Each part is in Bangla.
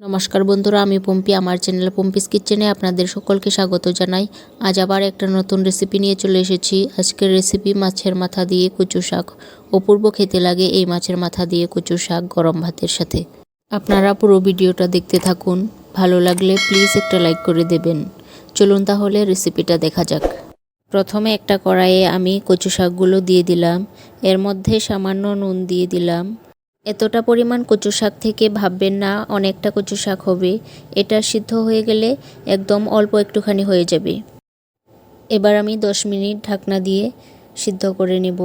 নমস্কার বন্ধুরা, আমি পম্পি। আমার চ্যানেল পম্পিস কিচেনে আপনাদের সকলকে স্বাগত জানাই। আজ আবার একটা নতুন রেসিপি নিয়ে চলে এসেছি। আজকের রেসিপি মাছের মাথা দিয়ে কচু শাক। অপূর্ব খেতে লাগে এই মাছের মাথা দিয়ে কচু শাক গরম ভাতের সাথে। আপনারা পুরো ভিডিওটা দেখতে থাকুন। ভালো লাগলে প্লিজ একটা লাইক করে দেবেন। চলুন তাহলে রেসিপিটা দেখা যাক। প্রথমে একটা কড়াইয়ে আমি কচু শাকগুলো দিয়ে দিলাম। এর মধ্যে সামান্য নুন দিয়ে দিলাম। এতটা পরিমাণ কচু শাক থেকে ভাববেন না, অনেকটা কচু শাক হবে। এটা সিদ্ধ হয়ে গেলে একদম অল্প একটুখানি হয়ে যাবে। এবার আমি দশ মিনিট ঢাকনা দিয়ে সিদ্ধ করে নেব।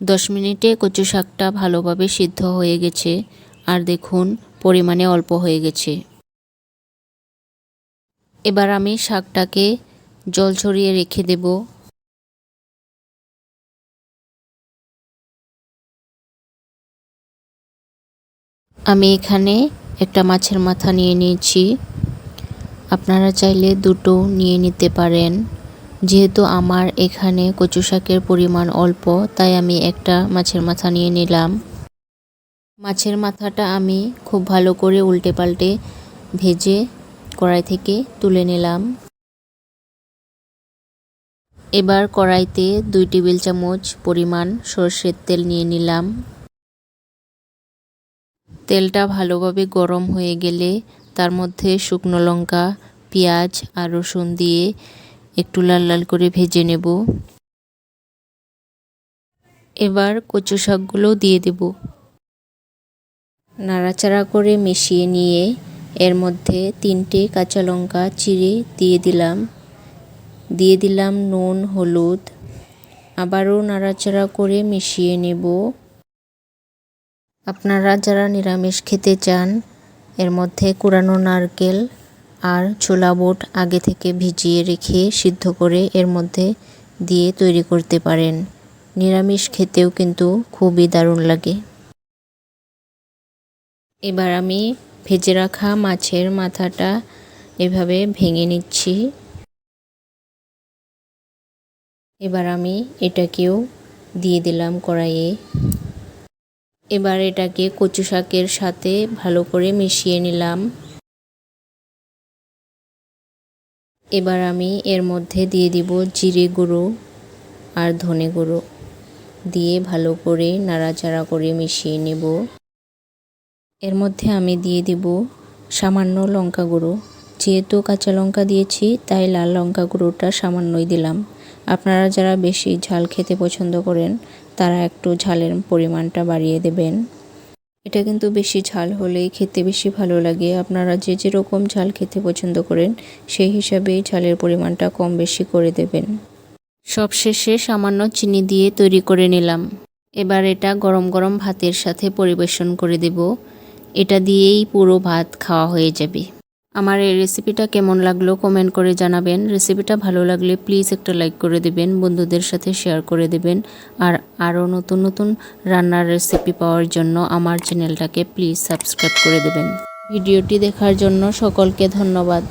দশ মিনিটে কচু শাকটা ভালোভাবে সিদ্ধ হয়ে গেছে। আর দেখুন, পরিমাণে অল্প হয়ে গেছে। এবার আমি শাকটাকে জল ছড়িয়ে রেখে দেবো। আমি এখানে একটা মাছের মাথা নিয়ে নিয়েছি। আপনারা চাইলে দুটো নিয়ে নিতে পারেন। যেহেতু আমার এখানে কচু শাকের পরিমাণ অল্প, তাই আমি একটা মাছের মাথা নিয়ে নিলাম। মাছের মাথাটা আমি খুব ভালো করে উল্টে পাল্টে ভেজে কড়াই থেকে তুলে নিলাম। এবার কড়াইতে দুই টেবিল চামচ পরিমাণ সর্ষের তেল নিয়ে নিলাম। তেলটা ভালোভাবে গরম হয়ে গেলে তার মধ্যে শুকনো লঙ্কা, পেঁয়াজ আর রসুন দিয়ে একটু লাল লাল করে ভেজে নেব। এবার কচু শাকগুলো দিয়ে দেব। নাড়াচাড়া করে মিশিয়ে নিয়ে এর মধ্যে তিনটে কাঁচা লঙ্কা চিড়ে দিয়ে দিলাম। দিয়ে দিলাম নুন, হলুদ। আবারও নাড়াচাড়া করে মিশিয়ে নেব। আপনারা যারা নিরামিষ খেতে চান, এর মধ্যে কুড়ানো নারকেল আর ছোলা বুট আগে থেকে ভিজিয়ে রেখে সিদ্ধ করে এর মধ্যে দিয়ে তৈরি করতে পারেন। নিরামিষ খেতেও কিন্তু খুবই দারুণ লাগে। এবার আমি ভেজে রাখা মাছের মাথাটা এভাবে ভেঙে নিচ্ছি। এবার আমি এটাকেও দিয়ে দিলাম কড়াইয়ে। এবার এটাকে কচু শাকের সাথে ভালো করে মিশিয়ে নিলাম। এবার আমি এর মধ্যে দিয়ে দিব জিরে গুঁড়ো আর ধনে গুঁড়ো। দিয়ে ভালো করে নাড়াচাড়া করে মিশিয়ে নেব। এর মধ্যে আমি দিয়ে দিব সামান্য লঙ্কা গুঁড়ো। যেহেতু কাঁচা লঙ্কা দিয়েছি, তাই লাল লঙ্কা গুঁড়োটা সামান্যই দিলাম। আপনারা যারা বেশি ঝাল খেতে পছন্দ করেন, তারা একটু ঝালের পরিমাণটা বাড়িয়ে দেবেন। এটা কিন্তু বেশি ঝাল হলেই খেতে বেশি ভালো লাগে। আপনারা যে যেরকম ঝাল খেতে পছন্দ করেন, সেই হিসাবেই ঝালের পরিমাণটা কম বেশি করে দেবেন। সবশেষে সামান্য চিনি দিয়ে তৈরি করে নিলাম। এবার এটা গরম গরম ভাতের সাথে পরিবেশন করে দেব। এটা দিয়েই পুরো ভাত খাওয়া হয়ে যাবে। আমার এই রেসিপিটা কেমন লাগল কমেন্ট করে জানাবেন। রেসিপিটা ভালো লাগলে প্লিজ একটা লাইক করে দেবেন, বন্ধুদের সাথে শেয়ার করে দেবেন। আর আরও নতুন নতুন রান্নার রেসিপি পাওয়ার জন্য আমার চ্যানেলটাকে প্লিজ সাবস্ক্রাইব করে দেবেন। ভিডিওটি দেখার জন্য সকলকে ধন্যবাদ।